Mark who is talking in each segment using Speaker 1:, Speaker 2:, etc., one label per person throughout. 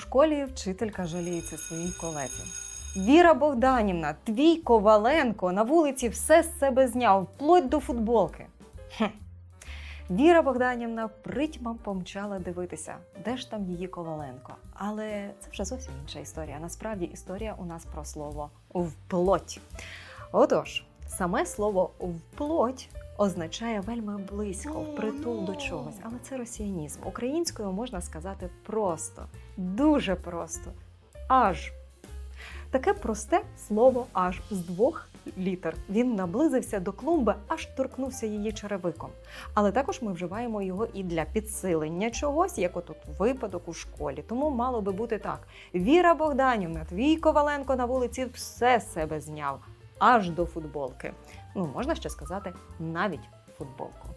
Speaker 1: школі вчителька жаліється своїй колезі. Віра Богданівна, твій Коваленко на вулиці все з себе зняв, вплоть до футболки. Хм. Віра Богданівна притьмом помчала дивитися, де ж там її Коваленко. Але це вже зовсім інша історія. Насправді історія у нас про слово вплоть. Отож, саме слово вплоть означає вельми близько, впритул до чогось, але це росіянізм. Українською можна сказати просто, дуже просто. Аж. Таке просте слово аж з двох літер. Він наблизився до клумби, аж торкнувся її черевиком. Але також ми вживаємо його і для підсилення чогось, як отут випадок у школі. Тому мало би бути так: Віра Богданівна, твій Коваленко на вулиці все з себе зняв, аж до футболки. Ну, можна ще сказати, навіть футболку.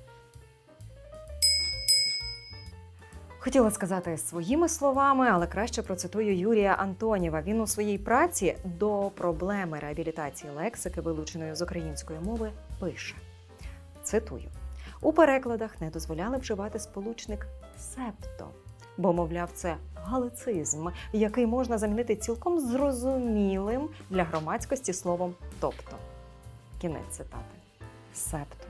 Speaker 1: Хотіла сказати своїми словами, але краще процитую Юрія Антонєва. Він у своїй праці до проблеми реабілітації лексики, вилученої з української мови, пише: цитую: у перекладах не дозволяли вживати сполучник септо, бо, мовляв, це галицизм, який можна замінити цілком зрозумілим для громадськості словом тобто. Кінець цитати. Септо.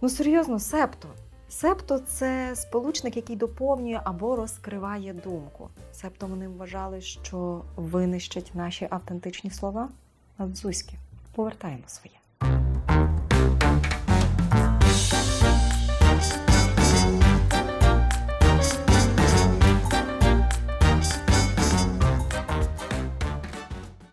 Speaker 1: Ну серйозно, септо. Септо це сполучник, який доповнює або розкриває думку. Септо вони вважали, що винищать наші автентичні слова. Адзуськи, повертаємо своє.